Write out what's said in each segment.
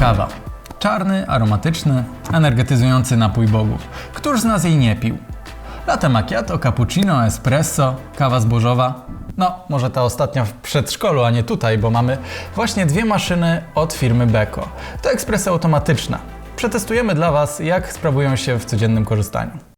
Kawa. Czarny, aromatyczny, energetyzujący napój bogów. Któż z nas jej nie pił? Latte macchiato, cappuccino, espresso, kawa zbożowa. No, może ta ostatnia w przedszkolu, a nie tutaj, bo mamy właśnie dwie maszyny od firmy Beko. To ekspresy automatyczne. Przetestujemy dla Was, jak sprawują się w codziennym korzystaniu.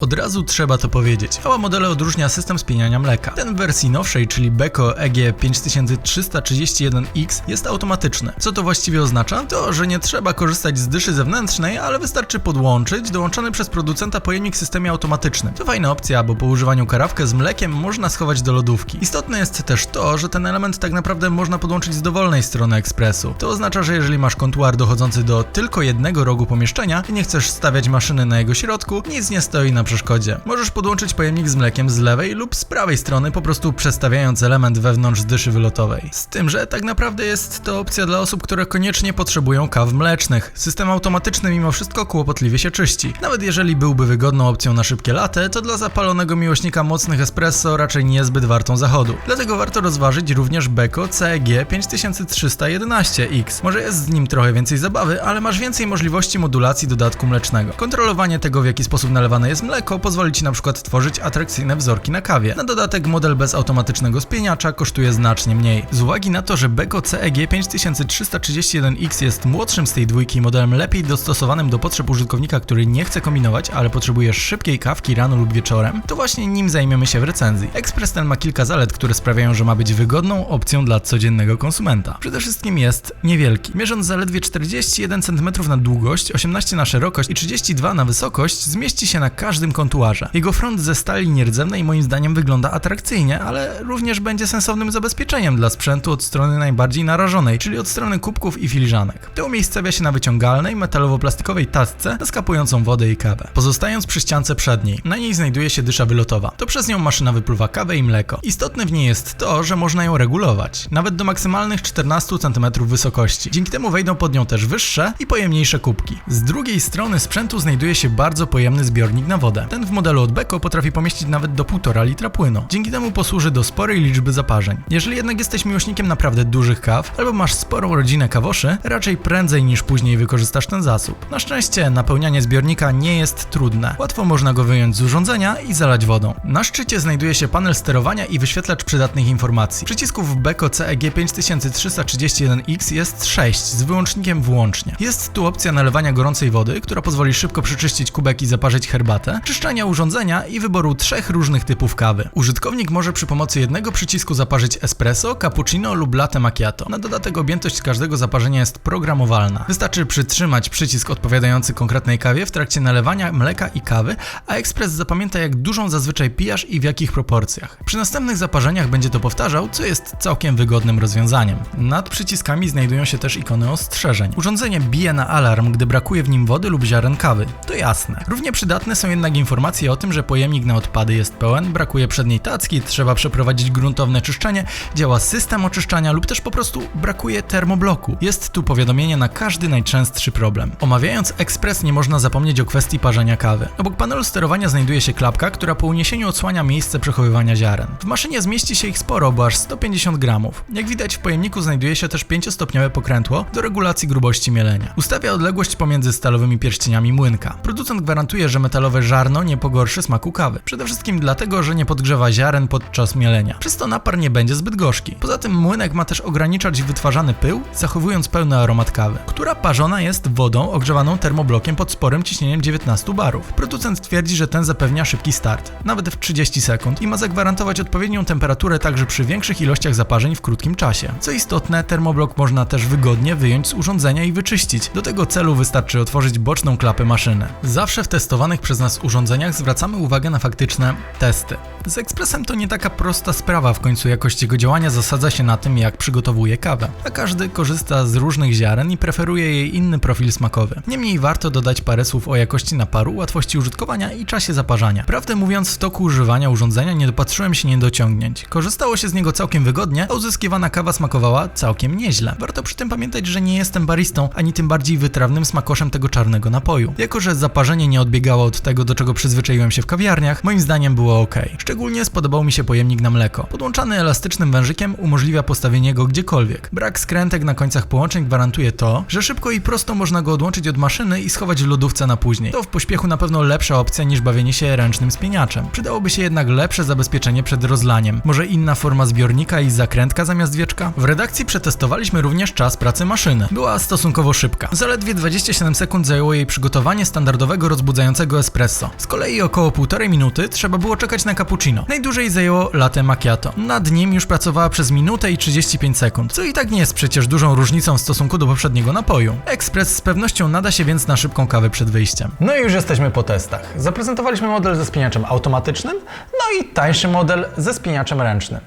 Od razu trzeba to powiedzieć. Mała modele odróżnia system spieniania mleka. Ten w wersji nowszej, czyli Beko EG 5331X jest automatyczny. Co to właściwie oznacza? To, że nie trzeba korzystać z dyszy zewnętrznej, ale wystarczy podłączyć dołączony przez producenta pojemnik w systemie automatycznym. To fajna opcja, bo po używaniu karawkę z mlekiem można schować do lodówki. Istotne jest też to, że ten element tak naprawdę można podłączyć z dowolnej strony ekspresu. To oznacza, że jeżeli masz kontuar dochodzący do tylko jednego rogu pomieszczenia i nie chcesz stawiać maszyny na jego środku, nic nie stoi na przeszkodzie. Możesz podłączyć pojemnik z mlekiem z lewej lub z prawej strony, po prostu przestawiając element wewnątrz dyszy wylotowej. Z tym, że tak naprawdę jest to opcja dla osób, które koniecznie potrzebują kaw mlecznych. System automatyczny mimo wszystko kłopotliwie się czyści. Nawet jeżeli byłby wygodną opcją na szybkie latte, to dla zapalonego miłośnika mocnych espresso raczej niezbyt wartą zachodu. Dlatego warto rozważyć również Beko CEG 5311X. Może jest z nim trochę więcej zabawy, ale masz więcej możliwości modulacji dodatku mlecznego. Kontrolowanie tego, w jaki sposób nalewane jest mleko, pozwoli Ci na przykład tworzyć atrakcyjne wzorki na kawie. Na dodatek model bez automatycznego spieniacza kosztuje znacznie mniej. Z uwagi na to, że Beko CEG 5331X jest młodszym z tej dwójki modelem lepiej dostosowanym do potrzeb użytkownika, który nie chce kombinować, ale potrzebuje szybkiej kawki rano lub wieczorem, to właśnie nim zajmiemy się w recenzji. Ekspres ten ma kilka zalet, które sprawiają, że ma być wygodną opcją dla codziennego konsumenta. Przede wszystkim jest niewielki. Mierząc zaledwie 41 cm na długość, 18 na szerokość i 32 na wysokość, zmieści się na każdym kontuarze. Jego front ze stali nierdzewnej moim zdaniem wygląda atrakcyjnie, ale również będzie sensownym zabezpieczeniem dla sprzętu od strony najbardziej narażonej, czyli od strony kubków i filiżanek. To umiejscawia się na wyciągalnej, metalowo-plastikowej tasce naskapującą wodę i kawę. Pozostając przy ściance przedniej, na niej znajduje się dysza wylotowa. To przez nią maszyna wypluwa kawę i mleko. Istotne w niej jest to, że można ją regulować, nawet do maksymalnych 14 cm wysokości. Dzięki temu wejdą pod nią też wyższe i pojemniejsze kubki. Z drugiej strony sprzętu znajduje się bardzo pojemny zbiornik na wodę. Ten w modelu od Beko potrafi pomieścić nawet do 1,5 litra płynu. Dzięki temu posłuży do sporej liczby zaparzeń. Jeżeli jednak jesteś miłośnikiem naprawdę dużych kaw, albo masz sporą rodzinę kawoszy, raczej prędzej niż później wykorzystasz ten zasób. Na szczęście napełnianie zbiornika nie jest trudne. Łatwo można go wyjąć z urządzenia i zalać wodą. Na szczycie znajduje się panel sterowania i wyświetlacz przydatnych informacji. Przycisków Beko CEG 5331X jest 6 z wyłącznikiem włącznie. Jest tu opcja nalewania gorącej wody, która pozwoli szybko przeczyścić kubek i zaparzyć herbatę, czyszczenia urządzenia i wyboru trzech różnych typów kawy. Użytkownik może przy pomocy jednego przycisku zaparzyć espresso, cappuccino lub latte macchiato. Na dodatek objętość każdego zaparzenia jest programowalna. Wystarczy przytrzymać przycisk odpowiadający konkretnej kawie w trakcie nalewania mleka i kawy, a ekspres zapamięta jak dużą zazwyczaj pijasz i w jakich proporcjach. Przy następnych zaparzeniach będzie to powtarzał, co jest całkiem wygodnym rozwiązaniem. Nad przyciskami znajdują się też ikony ostrzeżeń. Urządzenie bije na alarm, gdy brakuje w nim wody lub ziaren kawy. To jasne. Równie przydatne są jednak informacje o tym, że pojemnik na odpady jest pełen, brakuje przedniej tacki, trzeba przeprowadzić gruntowne czyszczenie, działa system oczyszczania lub też po prostu brakuje termobloku. Jest tu powiadomienie na każdy najczęstszy problem. Omawiając ekspres nie można zapomnieć o kwestii parzenia kawy. Obok panelu sterowania znajduje się klapka, która po uniesieniu odsłania miejsce przechowywania ziaren. W maszynie zmieści się ich sporo, bo aż 150 gramów. Jak widać w pojemniku znajduje się też 5-stopniowe pokrętło do regulacji grubości mielenia. Ustawia odległość pomiędzy stalowymi pierścieniami młynka. Producent gwarantuje, że metalowe żarno nie pogorszy smaku kawy. Przede wszystkim dlatego, że nie podgrzewa ziaren podczas mielenia. Przez to napar nie będzie zbyt gorzki. Poza tym młynek ma też ograniczać wytwarzany pył, zachowując pełny aromat kawy, która parzona jest wodą ogrzewaną termoblokiem pod sporym ciśnieniem 19 barów. Producent twierdzi, że ten zapewnia szybki start, nawet w 30 sekund i ma zagwarantować odpowiednią temperaturę także przy większych ilościach zaparzeń w krótkim czasie. Co istotne, termoblok można też wygodnie wyjąć z urządzenia i wyczyścić. Do tego celu wystarczy otworzyć boczną klapę maszyny. Zawsze w testowanych przez nas urządzeniach zwracamy uwagę na faktyczne testy. Z ekspresem to nie taka prosta sprawa, w końcu jakość jego działania zasadza się na tym, jak przygotowuje kawę, a każdy korzysta z różnych ziaren i preferuje jej inny profil smakowy. Niemniej warto dodać parę słów o jakości naparu, łatwości użytkowania i czasie zaparzania. Prawdę mówiąc, w toku używania urządzenia nie dopatrzyłem się niedociągnięć. Korzystało się z niego całkiem wygodnie, a uzyskiwana kawa smakowała całkiem nieźle. Warto przy tym pamiętać, że nie jestem baristą, ani tym bardziej wytrawnym smakoszem tego czarnego napoju. Jako, że zaparzenie nie odbiegało od tego, do czego przyzwyczaiłem się w kawiarniach, moim zdaniem było ok. Szczególnie spodobał mi się pojemnik na mleko. Podłączany elastycznym wężykiem umożliwia postawienie go gdziekolwiek. Brak skrętek na końcach połączeń gwarantuje to, że szybko i prosto można go odłączyć od maszyny i schować w lodówce na później. To w pośpiechu na pewno lepsza opcja niż bawienie się ręcznym spieniaczem. Przydałoby się jednak lepsze zabezpieczenie przed rozlaniem. Może inna forma zbiornika i zakrętka zamiast wieczka? W redakcji przetestowaliśmy również czas pracy maszyny. Była stosunkowo szybka. Zaledwie 27 sekund zajęło jej przygotowanie standardowego rozbudzającego espresso. Z kolei około 1,5 minuty trzeba było czekać na cappuccino. Najdłużej zajęło latte macchiato. Nad nim już pracowała przez minutę i 35 sekund, co i tak nie jest przecież dużą różnicą w stosunku do poprzedniego napoju. Ekspres z pewnością nada się więc na szybką kawę przed wyjściem. No i już jesteśmy po testach. Zaprezentowaliśmy model ze spieniaczem automatycznym, no i tańszy model ze spieniaczem ręcznym.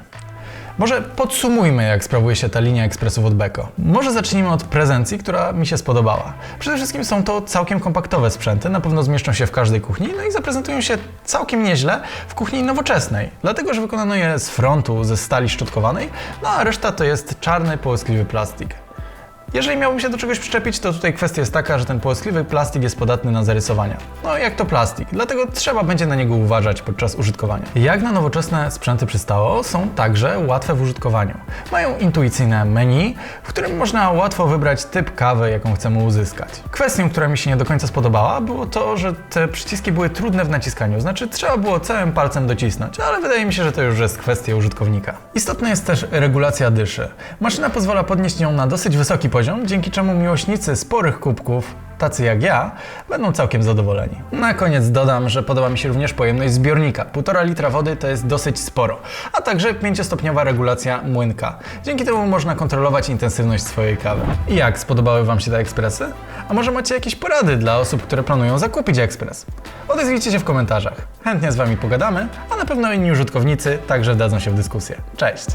Może podsumujmy, jak sprawuje się ta linia ekspresów od Beko. Może zacznijmy od prezencji, która mi się spodobała. Przede wszystkim są to całkiem kompaktowe sprzęty, na pewno zmieszczą się w każdej kuchni, no i zaprezentują się całkiem nieźle w kuchni nowoczesnej, dlatego że wykonano je z frontu, ze stali szczotkowanej, no a reszta to jest czarny, połyskliwy plastik. Jeżeli miałbym się do czegoś przyczepić, to tutaj kwestia jest taka, że ten połyskliwy plastik jest podatny na zarysowania. No jak to plastik, dlatego trzeba będzie na niego uważać podczas użytkowania. Jak na nowoczesne sprzęty przystało, są także łatwe w użytkowaniu. Mają intuicyjne menu, w którym można łatwo wybrać typ kawy, jaką chcemy uzyskać. Kwestią, która mi się nie do końca spodobała, było to, że te przyciski były trudne w naciskaniu, znaczy trzeba było całym palcem docisnąć, ale wydaje mi się, że to już jest kwestia użytkownika. Istotna jest też regulacja dyszy. Maszyna pozwala podnieść ją na dosyć wysoki poziom, dzięki czemu miłośnicy sporych kubków, tacy jak ja, będą całkiem zadowoleni. Na koniec dodam, że podoba mi się również pojemność zbiornika. 1,5 litra wody to jest dosyć sporo, a także 5-stopniowa regulacja młynka. Dzięki temu można kontrolować intensywność swojej kawy. I jak, spodobały Wam się te ekspresy? A może macie jakieś porady dla osób, które planują zakupić ekspres? Odezwijcie się w komentarzach. Chętnie z Wami pogadamy, a na pewno inni użytkownicy także wdadzą się w dyskusję. Cześć!